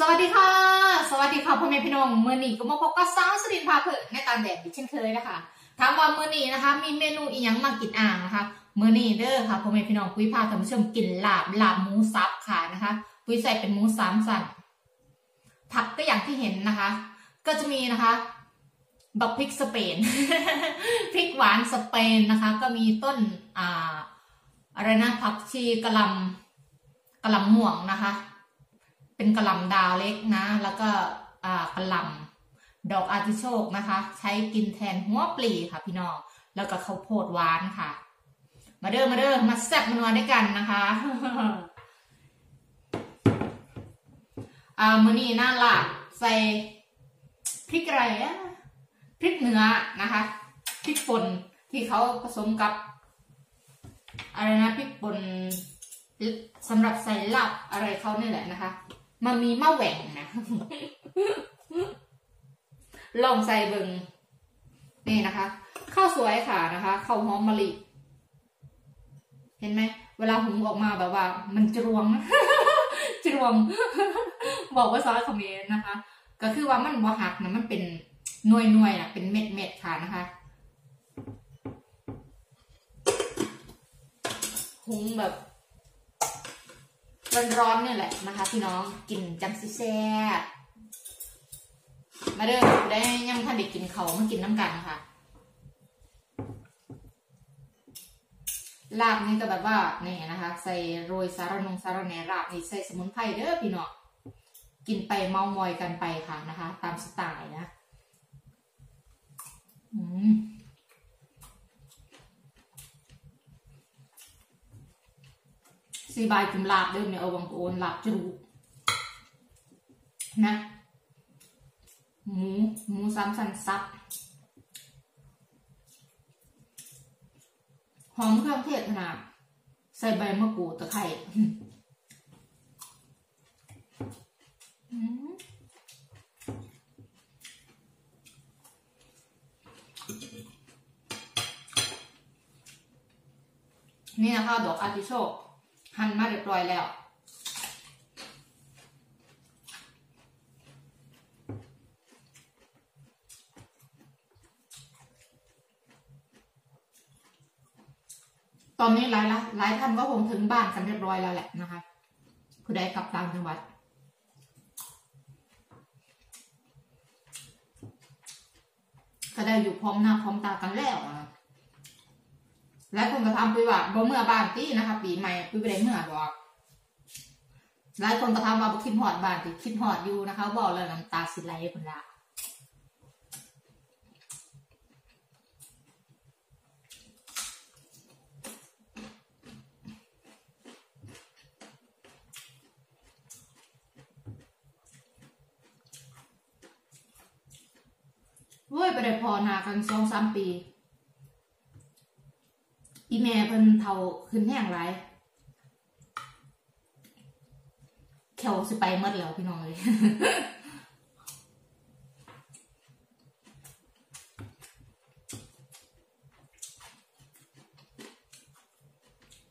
สวัสดีค่ะ สวัสดีค่ะพ่อแม่พี่น้องเมื่อนี้ก็มาพบกับสาวสรินพาเผิดในตามแบบอีกเช่นเคยนะคะถามว่าเมื่อนี้นะคะ มีเมนูอีหยังมากินอ่างนะคะเมื่อนี้เด้อค่ะพ่อแม่พี่น้องปุ้ยพาท่านผู้ชมกินลาบลาบหมูสับค่ะนะคะปุ้ยใส่เป็นหมูสามสันผักก็อย่างที่เห็นนะคะ ก็จะมีนะคะบักพริกสเปนพริกหวานสเปนนะคะ ก็มีต้นอ่าอะไรนะผักชีกระลำกระลำม่วงนะคะ เป็นกระลำดาวเล็กนะ แล้วก็กระลำดอกอาร์ติโชกนะคะ ใช้กินแทนหัวปลีค่ะพี่น้องแล้วก็ข้าวโพดหวานค่ะ มาเด้อมาเด้อมาแซ่บมันวด้วยกันนะคะอ่ามือนี้น่าละใส่พริกอะไรอะพริกเนื้อนะคะพริกป่นที่เขาผสมกับอะไรนะพริกป่นสำหรับใส่ลาบอะไรเขาเนี่ยแหละนะคะ มันมีมะแหว่งนะลองใส่เบิงนี่นะคะข้าวสวยค่ะนะคะข้าวหอมมะลิ เห็นไหมเวลาหุงออกมาแบบว่า มันจรวง จรวง บอกว่าซอสคอมเมนต์นะคะ ก็คือว่ามันบ่หักนะมันเป็นหน่วยหน่วยนะเป็นเม็ดเม็ดค่ะนะคะหุงแบบ ร้อนๆเนี่ยแหละนะคะ พี่น้องกินจังซิแซ่บมาเด้อได้ยังท่านเด็กกินเขามากินน้ำกันค่ะลาบนี่ก็แบบว่านี่นะคะ ใส่โรยสารนงสารแหนลาบนี่ใส่สมุนไพรเด้อพี่น้องกินไปเมามอยกันไปค่ะนะคะ ตามสไตล์นะ อืม สีบายจุ่มลาบเดิมเนี่ยเอาวังโอนลาบจะรู้นะ หมูหมูสามสันซับหอมเครื่องเทศขนาด ใส่ใบมะกรูดตะไคร้นี่นะคะดอกอาร์ติโชก หั่นมาเรียบร้อยแล้ว ตอนนี้หลายละหลายท่านก็คงถึงบ้านกันเรียบร้อยแล้วแหละนะคะคือได้กลับต่างจังหวัดก็ได้อยู่พร้อมหน้าพร้อมตากันแล้ว นะหลายคนก็ทำไปว่าบ่เมื่อบ้านตีนะคะ ปีใหม่ปีไปได้เมื่อบอกหลายคนก็ทำว่าบ่คิดหอดบ้านที่คิดหอดอยู่นะคะบอกเลยน้ำตาสิไหลคนละเว้ยไปได้พอนากันสองสามปี อีแม่เพิ่นเท่าขึ้นแห้งไรแขวสิไปหมดแล้วพี่น้องเลย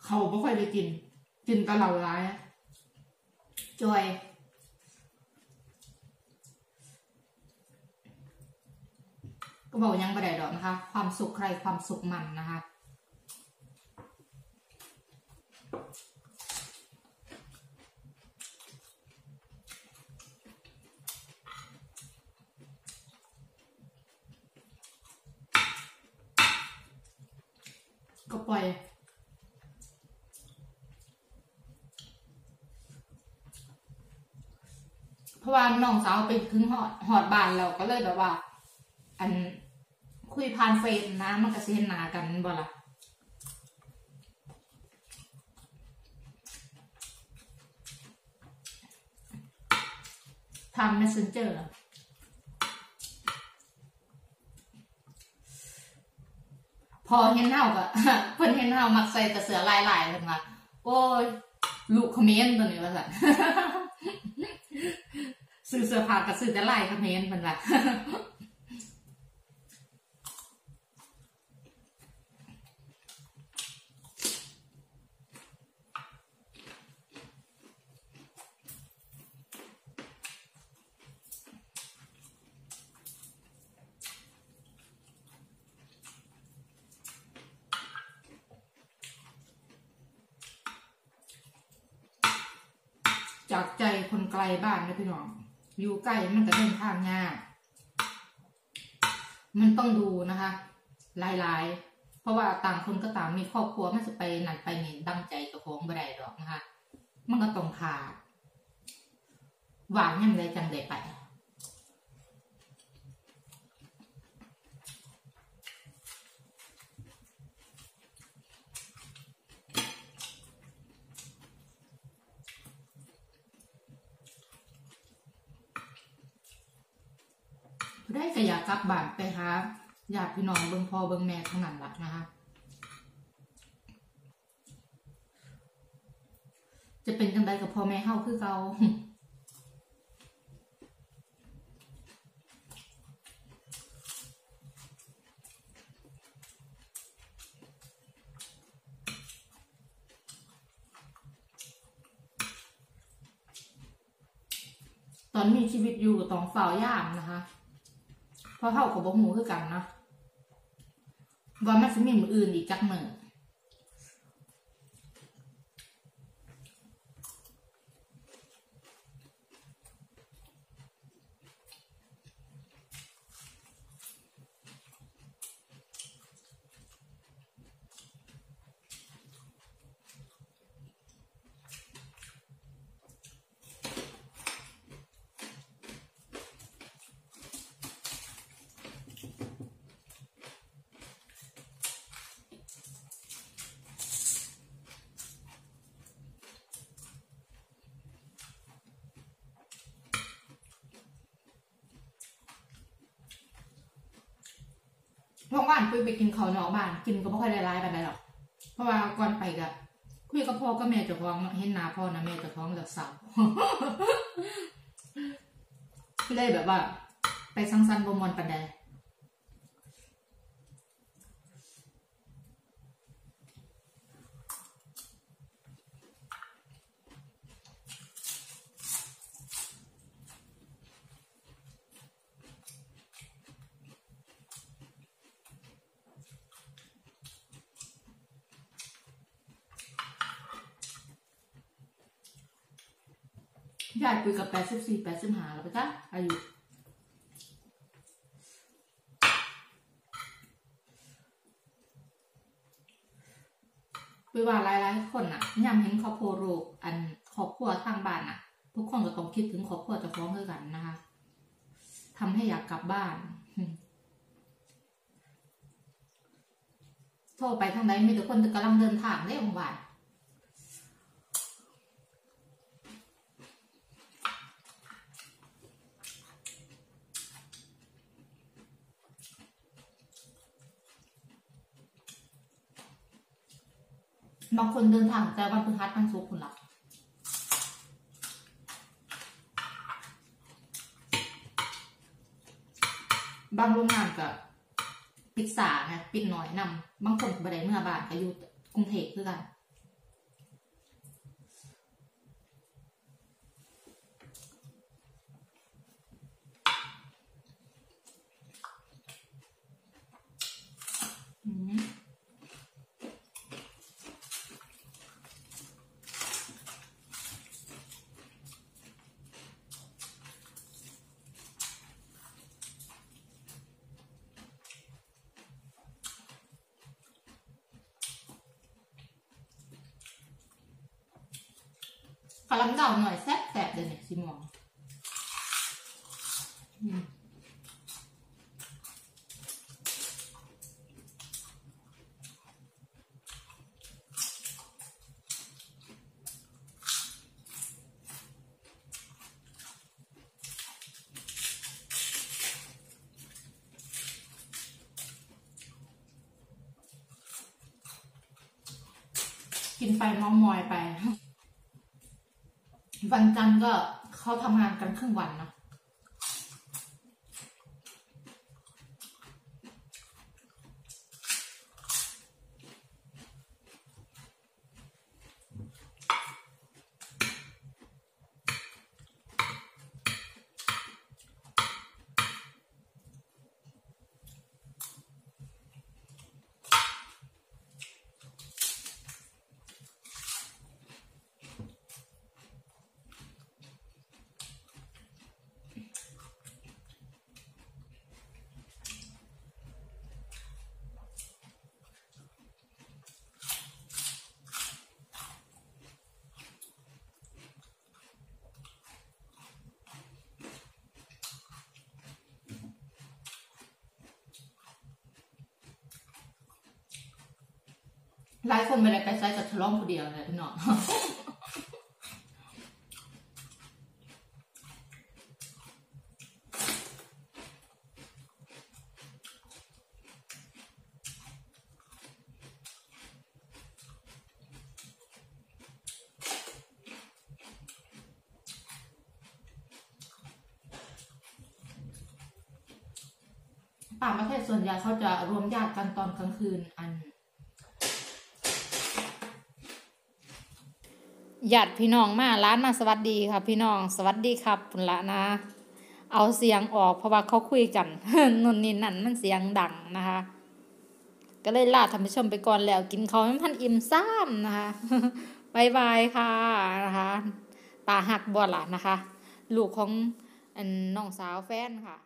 เขาไม่ค่อยได้กิน กินแตเหล่าร้ายจอยก็บอกยังไม่ได้ดอกนะคะ ความสุขใครความสุขมันนะคะ ก็ปล่อยเพราะว่าน้องสาวไปถึงหอดหอดบานเราก็เลยแบบว่า อันคุยผ่านเฟซนะมันก็สิเห็นหน้ากันบ่ล่ะ ทำ messenger พอเห็นเฮาก็เพิ่นเห็นเฮามักใส่แต่เสือลายๆเพิ่นว่าโอ้ยลูกเขมนต์ตัวนี้ว่าสั่นซื้อเสื้อผ้าก็ซื้อแต่ลายเขมรเพิ่นว่า จากใจคนไกลบ้านนะพี่น้อง อยู่ใกล้มันก็เดินทางง่ากมันต้องดูนะคะหลายๆ เพราะว่าต่างคนก็ต่างมีครอบครัวมันจะไปนั่นไปนี่ดังใจเจ้าของบ่ได้ดอกนะคะ มันก็ต้องขาดหวานยังไงจังได้ไป ได้ก็อยากกลับบ้านไปหาญาติพี่น้องเบิ่งพ่อเบิ่งแม่เท่านั้นละนะคะจะเป็นจังไดกับพ่อแม่เฮาคือเก่าตอนมีชีวิตอยู่ก็ต้องเฝ้าย่ามนะคะ เพราะเฮากับบ่ฮู้คือกันเนาะว่ามันสิมีมืออื่นอีกจักมือ ว่านปุ้ยไปกินข้าวนอกบ้าน กินก็ไม่ค่อยได้ร้ายปานใดหรอกเพราะว่าก่อนไปก็คุยกับพ่อกับแม่เจ้าของเห็นหน้าพ่อนะแม่เจ้าของแล้วเศร้าเลยแบบว่า ไปสังสรรค์บ่มวนปานใด ยายคุยกับแปดสิบสี่แปดสิบห้าแล้วไปจ้ะอายุคุยว่าหลายๆคนน่ะยามเห็นครอบครัวโรคอันครอบครัวทางบ้านน่ะ ทุกคนก็ต้องคิดถึงครอบครัวจะฟ้องเท่ากันนะคะทำให้อยากกลับบ้าน โทรไปทางใดมีแต่คนกำลังเดินทางได้องบ้าน บางคนเดินทางแต่วันพฤหัสทั้งสุกคุณล่ะบางโรงงานก็ปิดสาไงปิดหน่อยนำบางคนก็ไปได้เมื่อบานก็อยู่กรุงเทพคือกัน อืม ขอ ลำเดาหน่อยแซ่บแซ่บเลยเนี่ยซิมองอืมกินไปมอมอยไป วันจันทร์ก็เขาทำงานกันครึ่งวันเนาะ หลายคนไม่ได้ไปใช้กับฉลองผู้เดียวเลยพี่น้องต่างประเทศส่วนใหญ่เขาจะรวมญาติกันตอนกลางคืนอัน ญาติพี่น้องมาร้านมาสวัสดีค่ะ พี่น้องสวัสดีครับพุ่นละนะ เอาเสียงออกเพราะว่าเขาคุยกันนนนี่นั่นมันเสียงดังนะคะ ก็เลยลาท่านผู้ชมไปก่อนแล้วกินเขาให้พันอิ่มซ้ำนะคะบายบายค่ะนะคะตาหักบ่ล่ะนะคะ ลูกของน้องสาวแฟนค่ะ